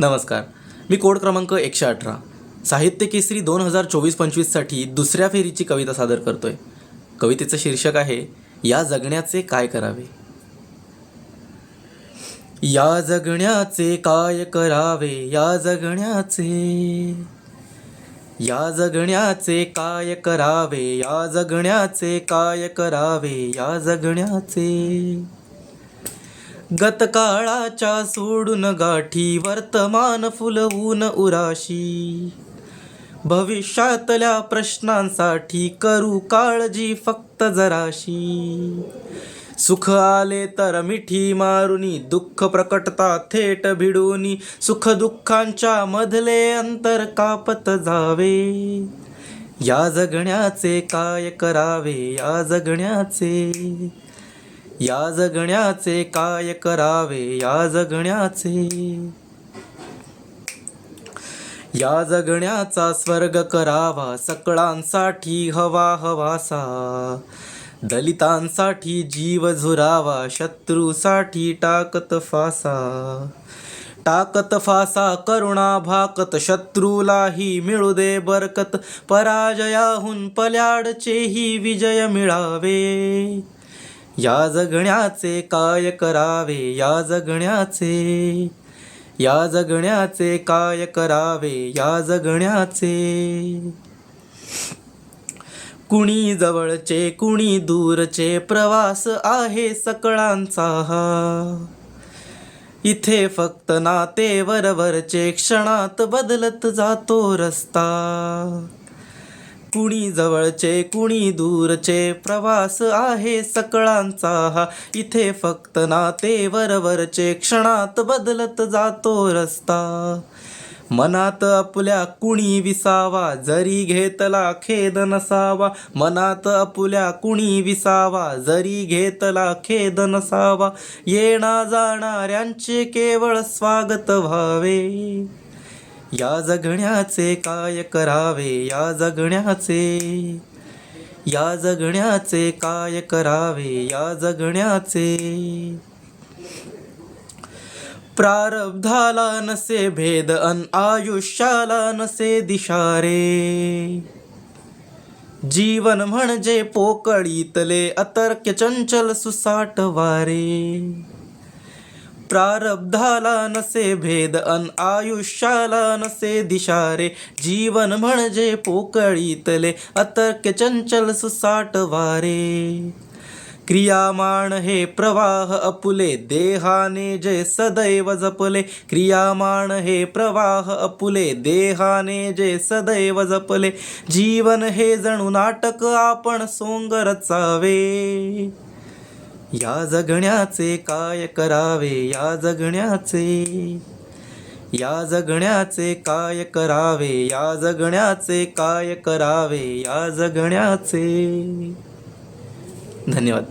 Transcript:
नमस्कार. मी कोड क्रमांक एकशे अठरा. साहित्य केसरी दोन हजार चोवीस पंचवीससाठी दुसऱ्या फेरीची कविता सादर करतोय. कवितेचं शीर्षक आहे या जगण्याचे काय करावे? या जगण्याचे काय करावे? या जगण्याचे. या जगण्याचे काय करावे? या जगण्याचे काय करावे? या जगण्याचे. गतकाळाच्या सोडून गाठी वर्तमान फुलवून उराशी. भविष्यातल्या प्रश्नांसाठी करू काळजी फक्त जराशी. सुख आले तर मिठी मारुनी दुःख प्रकटता थेट भिडूनी. सुख दुःखांच्या मधले अंतर कापत जावे. या जगण्याचे काय करावे या जगण्याचे या जगण्याचे काय करावे? या जगण्याचे. या जगण्याचा स्वर्ग करावा सकळांसाठी हवा हवासा. दलितांसाठी जीव झुरावा शत्रूसाठी टाकत फासा. टाकत फासा करुणा भाकत शत्रूलाही मिळू दे बरकत. पराजयाहून पल्याडचेही विजय मिळावे. या जगण्याचे काय करावे? या जगण्याचे या जगण्याचे काय करावे? या जगण्याचे. कुणी जवळचे कुणी दूरचे प्रवास आहे सकळांचा. हा इथे फक्त नाते वरवरचे क्षणात बदलत जातो रस्ता. कुणी जवळचे कुणी दूरचे. प्रवास आहे सकळांचा. हा इथे फक्त नाते वरवरचे. क्षणात बदलत जातो रस्ता. मनात आपल्या कुणी विसावा जरी घेतला खेद नसावा. मनात आपल्या कुणी विसावा जरी घेतला खेद नसावा. येणा जाणाऱ्यांचे केवळ स्वागत व्हावे. या जगण्याचे काय करावे? या जगण्याचे. या जगण्याचे काय करावे? या जगण्याचे. प्रारब्धाला नसे भेद अन आयुष्याला नसे दिशारे. जीवन म्हणजे पोकळीतले अतर्क्य चंचल सुसाट वारे. प्रारब्धाला नसे भेद अन आयुष्याला नसे दिशारे. जीवन म्हणजे पोकळीतले अतर्क चंचल सुसाट वारे. क्रियामाण हे प्रवाह अपुले देहाने जे सदैव जपले. क्रियामाण हे प्रवाह अपुले देहाने जे सदैव जपले. जीवन हे जणू नाटक आपण सोंग रचावे या जगण्याचे काय करावे? या जगण्याचे. या जगण्याचे काय करावे? या जगण्याचे काय करावे? या जगण्याचे. धन्यवाद.